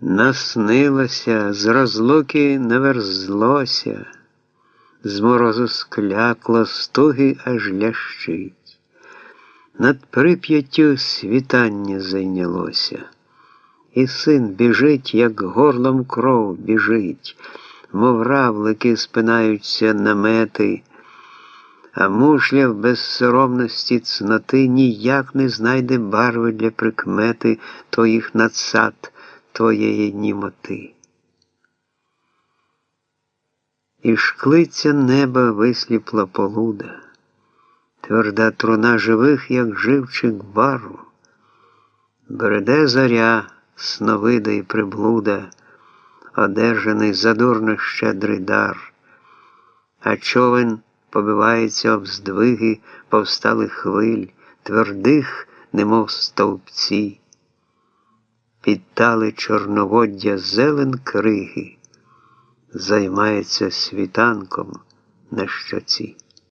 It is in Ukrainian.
Наснилося, з розлуки наверзлося, з морозу склякло, стуги аж лящить. Над прип'яттю світання зайнялося, і син біжить, як горлом кров біжить, мов равлики спинаються намети, а мушля в безсоромності цноти ніяк не знайде барви для прикмети твоїх надсад твоєї німоти. І шклиця неба висліпла полуда, тверда труна живих, як живчик бару, бреде заря, сновида і приблуда, одержаний задурно щедрий дар, а човен побивається об здвиги повсталих хвиль, твердих, немов стовпці підтали чорноводдя зелен криги, займається світанком на щоці.